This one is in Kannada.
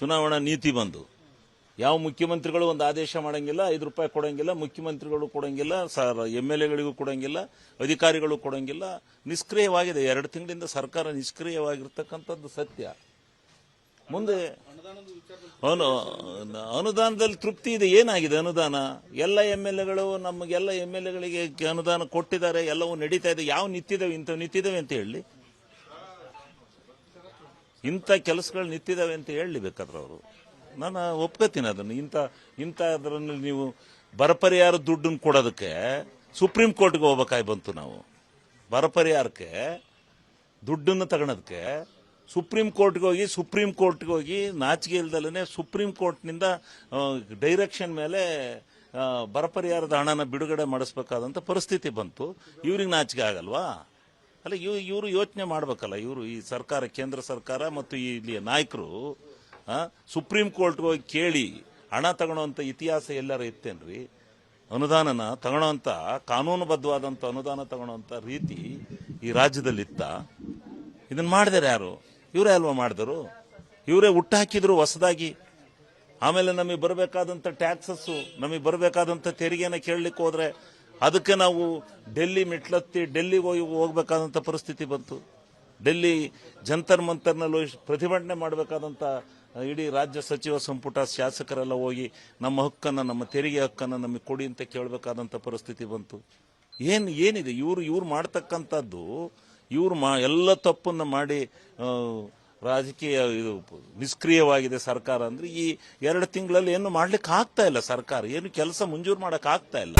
ಚುನಾವಣಾ ನೀತಿ ಬಂದು. ಯಾವ ಮುಖ್ಯಮಂತ್ರಿಗಳು ಒಂದು ಆದೇಶ ಮಾಡಂಗಿಲ್ಲ, ಐದು ರೂಪಾಯಿ ಕೊಡಂಗಿಲ್ಲ, ಮುಖ್ಯಮಂತ್ರಿಗಳು ಕೊಡಂಗಿಲ್ಲ ಎಂ ಎಲ್ ಎಗಳಿಗೂ ಕೊಡಂಗಿಲ್ಲ, ಅಧಿಕಾರಿಗಳು ಕೊಡಂಗಿಲ್ಲ. ನಿಷ್ಕ್ರಿಯವಾಗಿದೆ. ಎರಡು ತಿಂಗಳಿಂದ ಸರ್ಕಾರ ನಿಷ್ಕ್ರಿಯವಾಗಿರ್ತಕ್ಕಂಥದ್ದು ಸತ್ಯ. ಮುಂದೆ ಅನು, ಅನುದಾನದಲ್ಲಿ ತೃಪ್ತಿ ಇದೆ. ಏನಾಗಿದೆ ಅನುದಾನ? ಎಲ್ಲ ಎಂ ಎಲ್ ಎಗಳು, ನಮಗೆಲ್ಲ ಎಂ ಎಲ್ ಎಗಳಿಗೆ ಅನುದಾನ ಕೊಟ್ಟಿದ್ದಾರೆ. ಎಲ್ಲವೂ ನಡೀತಾ ಇದೆ. ಯಾವ ನಿಂತಿದ್ದಾವೆ ಇಂಥವು ನಿಂತಿದ್ದಾವೆ ಅಂತ ಹೇಳಿ. ಇಂಥ ಕೆಲಸಗಳು ನಿಂತಿದ್ದಾವೆ ಅಂತ ಹೇಳಲಿ ಬೇಕಾದ್ರೆ ಅವರು ನಾನು ಒಪ್ಕೋತೀನಿ ಅದನ್ನು. ಇಂಥ ಇಂಥ ಅದರಲ್ಲಿ ನೀವು ಬರಪರಿಹಾರ ದುಡ್ಡನ್ನು ಕೊಡೋದಕ್ಕೆ ಸುಪ್ರೀಂ ಕೋರ್ಟ್ಗೆ ಹೋಗ್ಬೇಕಾಗಿ ಬಂತು ನಾವು. ಬರಪರಿಹಾರಕ್ಕೆ, ದುಡ್ಡನ್ನು ತಗೊಳೋದಕ್ಕೆ ಸುಪ್ರೀಂ ಕೋರ್ಟ್ಗೆ ಹೋಗಿ, ಸುಪ್ರೀಂ ಕೋರ್ಟ್ಗೆ ಹೋಗಿ ನಾಚಿಕೆ ಇಲ್ದಲೇ ಸುಪ್ರೀಂ ಕೋರ್ಟ್ನಿಂದ ಡೈರೆಕ್ಷನ್ ಮೇಲೆ ಬರಪರಿಹಾರದ ಬರ ಪರಿಹಾರದ ಹಣನ ಬಿಡುಗಡೆ ಮಾಡಿಸ್ಬೇಕಾದಂಥ ಪರಿಸ್ಥಿತಿ ಬಂತು. ಇವ್ರಿಗೆ ನಾಚಿಕೆ ಆಗಲ್ವಾ? ಅಲ್ಲ ಇವ್ ಇವರು ಯೋಚನೆ ಮಾಡ್ಬೇಕಲ್ಲ, ಇವರು ಈ ಸರ್ಕಾರ, ಕೇಂದ್ರ ಸರ್ಕಾರ ಮತ್ತು ಇಲ್ಲಿಯ ನಾಯಕರು ಸುಪ್ರೀಂ ಕೋರ್ಟ್ಗೆ ಹೋಗಿ ಕೇಳಿ ಹಣ ತಗೊಳ್ಳೋಂಥ ಇತಿಹಾಸ ಎಲ್ಲರ ಇತ್ತೇನ್ರಿ ಅನುದಾನನ ತಗೊಳ್ಳೋಂಥ ಕಾನೂನುಬದ್ಧವಾದಂಥ ಅನುದಾನ ತಗೊಳ್ಳೋಂಥ ರೀತಿ ಈ ರಾಜ್ಯದಲ್ಲಿತ್ತ? ಇದನ್ನ ಮಾಡಿದಾರೆ ಯಾರು? ಇವರೇ ಅಲ್ವಾ ಮಾಡಿದರು? ಇವರೇ ಹುಟ್ಟಾಕಿದ್ರು ಹೊಸದಾಗಿ. ಆಮೇಲೆ ನಮಗೆ ಬರಬೇಕಾದಂಥ ಟ್ಯಾಕ್ಸಸ್ಸು ನಮಗೆ ಬರಬೇಕಾದಂಥ ತೆರಿಗೆನ ಕೇಳಲಿಕ್ಕೆ ಹೋದ್ರೆ ಅದಕ್ಕೆ ನಾವು ಡೆಲ್ಲಿ ಮೆಟ್ಲತ್ತಿ ಡೆಲ್ಲಿಗೆ ಹೋಗಿ ಹೋಗ್ಬೇಕಾದಂಥ ಪರಿಸ್ಥಿತಿ ಬಂತು. ಡೆಲ್ಲಿ ಜಂತರ್ ಮಂತರ್ನಲ್ಲಿ ಪ್ರತಿಭಟನೆ ಮಾಡಬೇಕಾದಂಥ ಇಡೀ ರಾಜ್ಯ ಸಚಿವ ಸಂಪುಟ ಶಾಸಕರೆಲ್ಲ ಹೋಗಿ ನಮ್ಮ ಹಕ್ಕನ್ನು, ನಮ್ಮ ತೆರಿಗೆ ಹಕ್ಕನ್ನು ನಮಗೆ ಕೊಡಿ ಅಂತ ಕೇಳಬೇಕಾದಂಥ ಪರಿಸ್ಥಿತಿ ಬಂತು. ಏನು, ಏನಿದೆ? ಇವರು, ಇವ್ರು ಮಾಡ್ತಕ್ಕಂಥದ್ದು, ಇವ್ರು ಮಾ, ಎಲ್ಲ ತಪ್ಪನ್ನು ಮಾಡಿ ರಾಜಕೀಯ ಇದು ನಿಷ್ಕ್ರಿಯವಾಗಿದೆ ಸರ್ಕಾರ ಅಂದ್ರೆ ಈ ಎರಡು ತಿಂಗಳಲ್ಲಿ ಏನು ಮಾಡ್ಲಿಕ್ಕೆ ಆಗ್ತಾ ಇಲ್ಲ ಸರ್ಕಾರ. ಏನು ಕೆಲಸ ಮಂಜೂರು ಆಗ್ತಾ ಇಲ್ಲ.